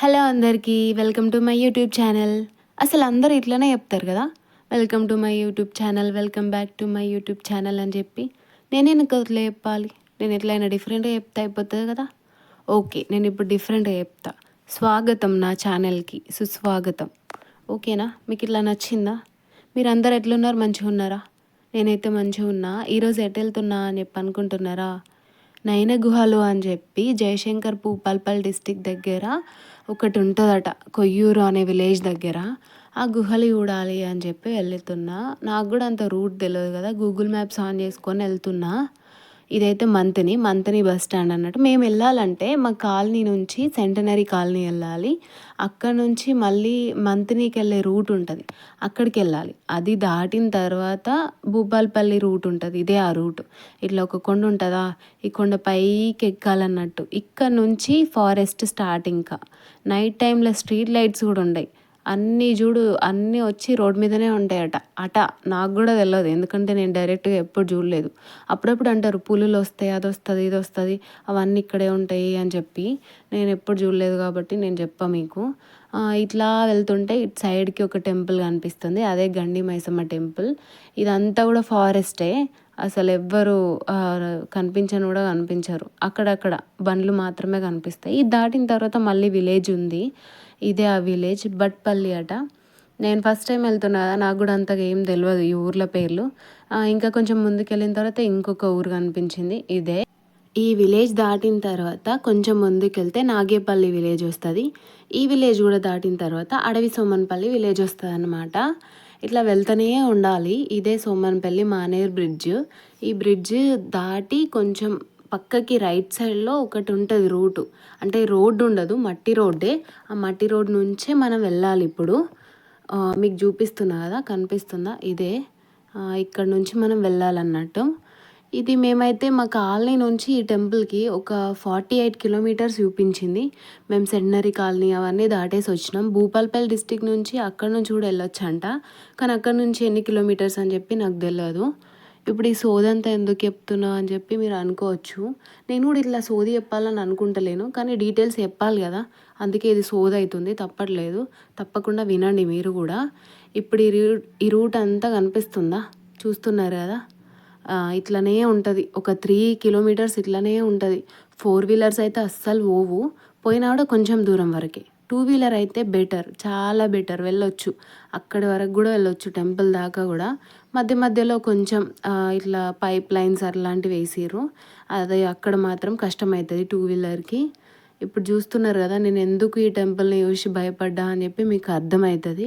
Hello అందరికీ welcome to my YouTube channel. అసలు అందరూ ఇట్లనే చెప్తారు కదా welcome to my YouTube channel welcome back to my YouTube channel అని చెప్పి. నేను ఎందుకు అట్లా చెప్పాలి? నేను ఎట్లయినా డిఫరెంట్గా చెప్తే అయిపోతుంది కదా? ఓకే నేను ఇప్పుడు డిఫరెంట్గా చెప్తా. స్వాగతం నా ఛానల్కి సుస్వాగతం. ఓకేనా? మీకు ఇట్లా నచ్చిందా? మీరు అందరు ఎట్లున్నారు? మంచిగా ఉన్నారా? నేనైతే మంచిగా ఉన్నా. ఈరోజు ఎటు వెళ్తున్నా అని చెప్పి అనుకుంటున్నారా? నయన గుహలు అని చెప్పి జయశంకర్ భూపాల్పల్ డిస్టిక్ దగ్గర ఒకటి ఉంటుందట కొయ్యూరు అనే విలేజ్ దగ్గర. ఆ గుహలు చూడాలి అని చెప్పి వెళ్తున్నా నాకు కూడా అంత రూట్ తెలియదు కదా గూగుల్ మ్యాప్స్ ఆన్ చేసుకొని వెళ్తున్నా. ఇదైతే మంతిని మంతిని బస్ స్టాండ్ అన్నట్టు. మేము వెళ్ళాలంటే మా కాలనీ నుంచి సెంటనరీ కాలనీ వెళ్ళాలి. అక్కడ నుంచి మళ్ళీ మంతినికి వెళ్ళే రూట్ ఉంటుంది. అక్కడికి వెళ్ళాలి. అది దాటిన తర్వాత భూపాల్పల్లి రూట్ ఉంటుంది. ఇదే ఆ రూట్. ఇట్లా ఒక కొండ ఉంటుందా? ఈ కొండ పైకి ఎక్కాలన్నట్టు. ఇక్కడ నుంచి ఫారెస్ట్ స్టార్ట్ ఇంకా. నైట్ టైంలో స్ట్రీట్ లైట్స్ కూడా ఉండవు అన్నీ చూడు అన్నీ వచ్చి రోడ్ మీదనే ఉంటాయట. అట నాకు కూడా తెలియదు ఎందుకంటే నేను డైరెక్ట్గా ఎప్పుడు చూడలేదు. అప్పుడప్పుడు అంటారు పులులు వస్తాయి అది వస్తుంది ఇది వస్తుంది అవన్నీ ఇక్కడే ఉంటాయి అని చెప్పి. నేను ఎప్పుడు చూడలేదు కాబట్టి నేను చెప్పా మీకు. ఇట్లా వెళ్తుంటే ఇటు సైడ్కి ఒక టెంపుల్ కనిపిస్తుంది. అదే గండి మైసమ్మ టెంపుల్. ఇదంతా కూడా ఫారెస్టే. అసలు ఎవ్వరు కనిపించని కూడా కనిపించరు. అక్కడక్కడ బండ్లు మాత్రమే కనిపిస్తాయి. ఇది దాటిన తర్వాత మళ్ళీ విలేజ్ ఉంది. ఇదే ఆ విలేజ్ బట్పల్లి అట. నేను ఫస్ట్ టైం వెళ్తున్నా కదా నాకు కూడా అంతగా ఏం తెలియదు ఈ ఊర్ల పేర్లు. ఇంకా కొంచెం ముందుకెళ్ళిన తర్వాత ఇంకొక ఊరు కనిపించింది ఇదే. ఈ విలేజ్ దాటిన తర్వాత కొంచెం ముందుకెళ్తే నాగేపల్లి విలేజ్ వస్తుంది. ఈ విలేజ్ కూడా దాటిన తర్వాత అడవి సోమన్పల్లి విలేజ్ వస్తుంది అనమాట ఇట్లా వెళ్తూనే ఉండాలి. ఇదే సోమన్పల్లి మానేర్ బ్రిడ్జ్ ఈ బ్రిడ్జ్ దాటి కొంచెం పక్కకి రైట్ సైడ్లో ఒకటి ఉంటుంది రూటు అంటే రోడ్డు ఉండదు మట్టి రోడ్డే. ఆ మట్టి రోడ్ నుంచే మనం వెళ్ళాలి ఇప్పుడు. మీకు చూపిస్తున్నా కదా కనిపిస్తుందా? ఇదే. ఇక్కడ నుంచి మనం వెళ్ళాలన్నట్టు. ఇది మేమైతే మా కాలనీ నుంచి ఈ టెంపుల్కి ఒక ఫార్టీ ఎయిట్ కిలోమీటర్స్ చూపించింది. మేము సెంటనరీ కాలనీ అవన్నీ దాటేసి వచ్చినాం. భూపాల్పల్లి డిస్టిక్ నుంచి అక్కడ నుంచి కూడా వెళ్ళొచ్చంట. కానీ అక్కడ నుంచి ఎన్ని కిలోమీటర్స్ అని చెప్పి నాకు తెలియదు ఇప్పుడు ఈ సోదంతా ఎందుకు చెప్తున్నావు అని చెప్పి మీరు అనుకోవచ్చు. నేను కూడా ఇట్లా సోది చెప్పాలని అనుకుంటలేను. కానీ డీటెయిల్స్ చెప్పాలి కదా. అందుకే ఇది సోది అవుతుంది. తప్పట్లేదు. తప్పకుండా వినండి మీరు కూడా. ఇప్పుడు ఈ రూట్ ఈ రూట్ అంతా కనిపిస్తుందా? చూస్తున్నారు కదా. ఇట్లనే ఉంటుంది. ఒక త్రీ కిలోమీటర్స్ ఇట్లనే ఉంటుంది. ఫోర్ వీలర్స్ అయితే అస్సలు పోవు. పోయినా కూడా కొంచెం దూరం వరకే. టూ వీలర్ అయితే బెటర్. చాలా బెటర్. వెళ్ళొచ్చు. అక్కడి వరకు కూడా వెళ్ళొచ్చు. టెంపుల్ దాకా కూడా. మధ్య మధ్యలో కొంచెం ఇట్లా పైప్ లైన్స్ అట్లాంటివి వేసిర్రు. అది అక్కడ మాత్రం కష్టమవుతుంది టూ వీలర్కి ఇప్పుడు చూస్తున్నారు కదా నేను ఎందుకు ఈ టెంపుల్ని చూసి భయపడ్డా అని చెప్పి మీకు అర్థమవుతుంది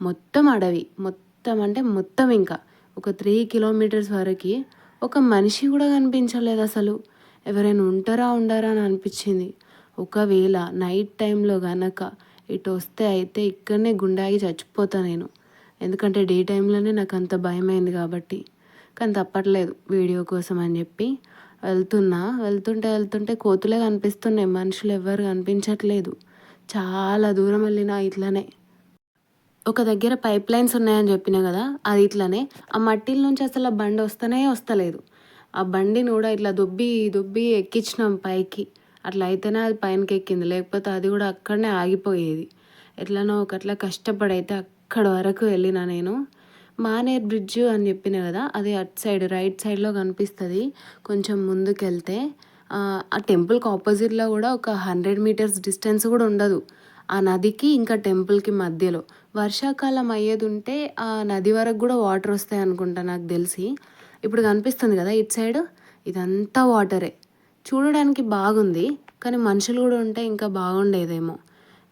మొత్తం అడవి మొత్తం అంటే మొత్తం ఇంకా. ఒక త్రీ కిలోమీటర్స్ వరకు ఒక మనిషి కూడా కనిపించలేదు అసలు. ఎవరైనా ఉంటారా ఉండరా అని అనిపించింది. ఒకవేళ నైట్ టైంలో గనక ఇటు వస్తే అయితే ఇక్కడనే గుండాగి చచ్చిపోతా నేను. ఎందుకంటే డే టైంలోనే నాకు అంత భయమైంది కాబట్టి. కానీ తప్పట్లేదు వీడియో కోసం అని చెప్పి. వెళ్తున్నా. వెళ్తుంటే వెళ్తుంటే కోతులే కనిపిస్తున్నాయి. మనుషులు ఎవ్వరు కనిపించట్లేదు. చాలా దూరం వెళ్ళినా ఇట్లనే. ఒక దగ్గర పైప్ లైన్స్ ఉన్నాయని చెప్పిన కదా అది ఇట్లనే. ఆ మట్టిల నుంచి అసలు ఆ బండి వస్తేనే వస్తలేదు. ఆ బండిని కూడా ఇట్లా దొబ్బి దొబ్బి ఎక్కించినాం పైకి. అట్లా అయితేనే అది పైనకి ఎక్కింది లేకపోతే అది కూడా అక్కడనే ఆగిపోయేది. ఎట్లనో ఒకట్లా కష్టపడి అయితే అక్కడ వరకు వెళ్ళిన నేను. మానేర్ బ్రిడ్జ్ అని చెప్పిన కదా అది అట్ సైడ్ రైట్ సైడ్లో కనిపిస్తుంది. కొంచెం ముందుకెళ్తే ఆ టెంపుల్కి ఆపోజిట్లో కూడా ఒక హండ్రెడ్ మీటర్స్ డిస్టెన్స్ కూడా ఉండదు. ఆ నదికి ఇంకా టెంపుల్కి మధ్యలో. వర్షాకాలం అయ్యేది ఉంటే ఆ నది వరకు కూడా వాటర్ వస్తాయి అనుకుంటా నాకు తెలిసి. ఇప్పుడు కనిపిస్తుంది కదా ఇటు సైడ్? ఇదంతా వాటరే. చూడడానికి బాగుంది కానీ మనుషులు కూడా ఉంటే ఇంకా బాగుండేదేమో.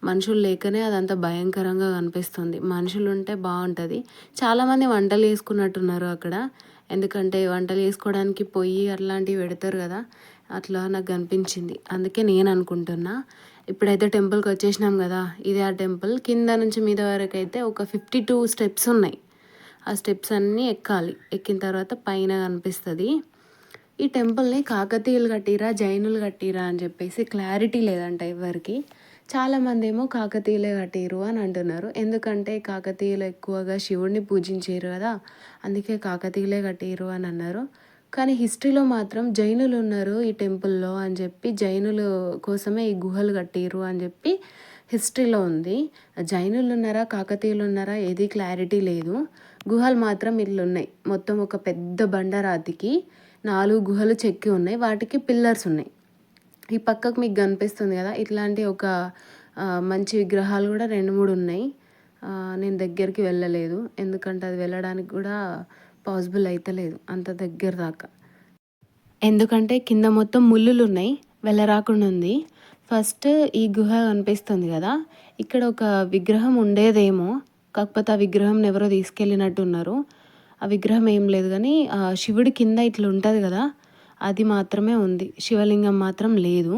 మనుషులు లేకనే అదంతా భయంకరంగా కనిపిస్తుంది. మనుషులు ఉంటే బాగుంటుంది చాలామంది వంటలు వేసుకున్నట్టున్నారు అక్కడ. ఎందుకంటే వంటలు వేసుకోవడానికి పొయ్యి అట్లాంటివి పెడతారు కదా. అట్లా నాకు కనిపించింది. అందుకే నేను అనుకుంటున్నా. ఇప్పుడైతే టెంపుల్కి వచ్చేసినాం కదా. ఇదే ఆ టెంపుల్. కింద నుంచి మీద వరకు అయితే ఒక ఫిఫ్టీ టూ స్టెప్స్ ఉన్నాయి. ఆ స్టెప్స్ అన్నీ ఎక్కాలి. ఎక్కిన తర్వాత పైన కనిపిస్తుంది. ఈ టెంపుల్ని కాకతీయులు కట్టిరా జైనులు కట్టిరా అని చెప్పేసి క్లారిటీ లేదంట ఎవరికి చాలామంది ఏమో కాకతీయులే కట్టిరు అని అంటున్నారు. ఎందుకంటే కాకతీయులు ఎక్కువగా శివుడిని పూజించారు కదా అందుకే కాకతీయులే కట్టిరు అని అన్నారు. కానీ హిస్టరీలో మాత్రం జైనులు ఉన్నారు ఈ టెంపుల్లో అని చెప్పి జైనులు కోసమే ఈ గుహలు కట్టిరు అని చెప్పి హిస్టరీలో ఉంది. జైనులు ఉన్నారా కాకతీయులు ఉన్నారా ఏది క్లారిటీ లేదు. గుహలు మాత్రం ఇల్లు ఉన్నాయి మొత్తం ఒక పెద్ద బండరాతికి నాలుగు గుహలు చెక్కి ఉన్నాయి. వాటికి పిల్లర్స్ ఉన్నాయి. ఈ పక్కకు మీకు కనిపిస్తుంది కదా ఇట్లాంటి ఒక మంచి విగ్రహాలు కూడా రెండు మూడు ఉన్నాయి. నేను దగ్గరికి వెళ్ళలేదు. ఎందుకంటే అది వెళ్ళడానికి కూడా పాసిబుల్ అవుతలేదు అంత దగ్గర దాకా. ఎందుకంటే కింద మొత్తం ముళ్ళులు ఉన్నాయి వెళ్ళరాకుండా ఉంది. ఫస్ట్ ఈ గుహ కనిపిస్తుంది కదా ఇక్కడ ఒక విగ్రహం ఉండేదేమో. కాకపోతే ఆ విగ్రహం ఎవరో తీసుకెళ్ళినట్టున్నారు. ఆ విగ్రహం ఏం లేదు కానీ శివుడి కింద ఇట్లా ఉంటుంది కదా అది మాత్రమే ఉంది. శివలింగం మాత్రం లేదు.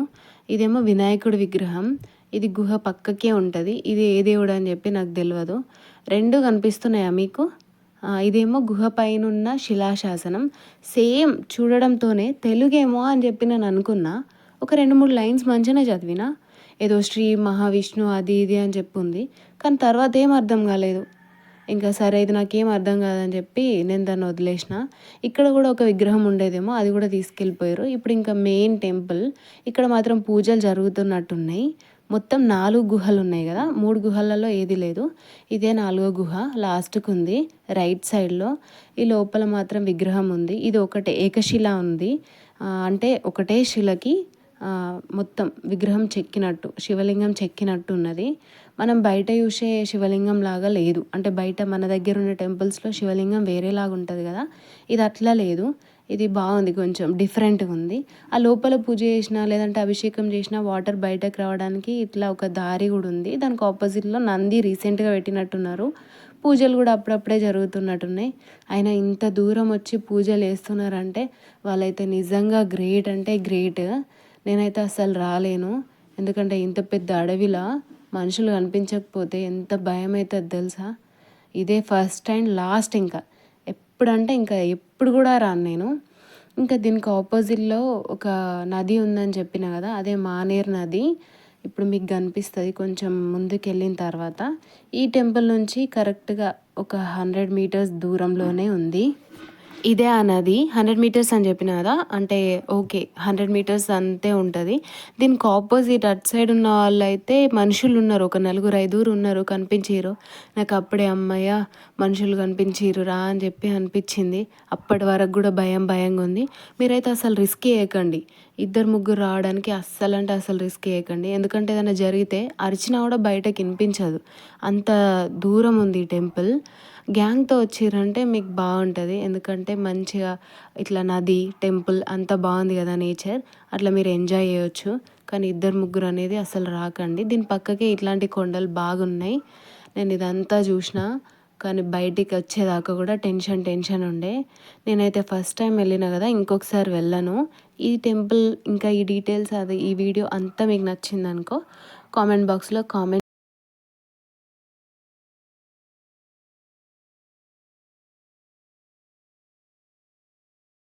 ఇదేమో వినాయకుడి విగ్రహం. ఇది గుహ పక్కకే ఉంటుంది. ఇది ఏ దేవుడు అని చెప్పి నాకు తెలియదు రెండు కనిపిస్తున్నాయా మీకు? ఇదేమో గుహ పైనున్న శిలాశాసనం. సేమ్ చూడడంతోనే తెలుగేమో అని చెప్పి నేను అనుకున్నా. ఒక రెండు మూడు లైన్స్ మంచిగానే చదివిన. ఏదో శ్రీ మహావిష్ణు అది ఇది అని చెప్పుంది కానీ తర్వాత ఏం అర్థం కాలేదు. ఇంకా సరే ఇది నాకేం అర్థం కాదని చెప్పి నేను దాన్ని వదిలేసిన. ఇక్కడ కూడా ఒక విగ్రహం ఉండేదేమో అది కూడా తీసుకెళ్ళిపోయారు. ఇప్పుడు ఇంకా మెయిన్ టెంపుల్ ఇక్కడ మాత్రం పూజలు జరుగుతున్నట్టున్నాయి. మొత్తం నాలుగు గుహలు ఉన్నాయి కదా మూడు గుహలలో ఏది లేదు. ఇదే నాలుగో గుహ లాస్ట్కు ఉంది రైట్ సైడ్లో ఈ లోపల మాత్రం విగ్రహం ఉంది. ఇది ఒకటే ఏకశిల ఉంది. అంటే ఒకటే శిలకి మొత్తం విగ్రహం చెక్కినట్టు శివలింగం చెక్కినట్టు ఉన్నది మనం బయట చూసే శివలింగం లాగా లేదు. అంటే బయట మన దగ్గర ఉన్న టెంపుల్స్లో శివలింగం వేరేలాగా ఉంటుంది కదా. ఇది అట్లా లేదు. ఇది బాగుంది కొంచెం డిఫరెంట్గా ఉంది. ఆ లోపల పూజ చేసిన లేదంటే అభిషేకం చేసిన వాటర్ బయటకు రావడానికి ఇట్లా ఒక దారి కూడా ఉంది. దానికి ఆపోజిట్లో నంది రీసెంట్గా పెట్టినట్టున్నారు. పూజలు కూడా అప్పుడప్పుడే జరుగుతున్నట్టున్నాయి. అయినా ఇంత దూరం వచ్చి పూజలు వేస్తున్నారంటే వాళ్ళైతే నిజంగా గ్రేట్ అంటే గ్రేట్ నేనైతే అసలు రాలేను. ఎందుకంటే ఇంత పెద్ద అడవిలా మనుషులు కనిపించకపోతే ఎంత భయం అవుతుంది తెలుసా? ఇదే ఫస్ట్ అండ్ లాస్ట్ ఇంకా. ఎప్పుడంటే ఇంకా ఎప్పుడు కూడా రాను నేను. ఇంకా దీనికి ఆపోజిట్లో ఒక నది ఉందని చెప్పిన కదా అదే మానేర్ నది. ఇప్పుడు మీకు కనిపిస్తుంది కొంచెం ముందుకు వెళ్ళిన తర్వాత. ఈ టెంపుల్ నుంచి కరెక్ట్గా ఒక హండ్రెడ్ మీటర్స్ దూరంలోనే ఉంది. ఇదే ఆ నది హండ్రెడ్ మీటర్స్ అని చెప్పిన కదా? అంటే ఓకే హండ్రెడ్ మీటర్స్ అంతే ఉంటుంది. దీనికి ఆపోజిట్ అటు సైడ్ ఉన్న వాళ్ళు అయితే మనుషులు ఉన్నారు. ఒక నలుగురు ఐదుగురు ఉన్నారు. కనిపించారు నాకు అప్పుడే అమ్మయ్య మనుషులు కనిపించారు రా అని చెప్పి అనిపించింది. అప్పటి వరకు కూడా భయం భయంగా ఉంది. మీరైతే అసలు రిస్క్ వేయకండి. ఇద్దరు ముగ్గురు రావడానికి అస్సలు అంటే అసలు రిస్క్ వేయకండి. ఎందుకంటే ఏదైనా జరిగితే అరిచినా కూడా బయట వినిపించదు. అంత దూరం ఉంది టెంపుల్. గ్యాంగ్తో వచ్చిరంటే మీకు బాగుంటుంది. ఎందుకంటే మంచిగా ఇట్లా నది టెంపుల్ అంతా బాగుంది కదా నేచర్. అట్లా మీరు ఎంజాయ్ చేయొచ్చు. కానీ ఇద్దరు ముగ్గురు అనేది అసలు రాకండి. దీని పక్కకే ఇట్లాంటి కొండలు బాగున్నాయి. నేను ఇదంతా చూసిన కానీ బయటికి వచ్చేదాకా కూడా టెన్షన్ టెన్షన్ ఉండే. నేనైతే ఫస్ట్ టైం వెళ్ళిన కదా ఇంకొకసారి వెళ్ళను. ఈ టెంపుల్ ఇంకా ఈ డీటెయిల్స్ అది ఈ వీడియో అంతా మీకు నచ్చిందనుకో కామెంట్ బాక్స్లో కామెంట్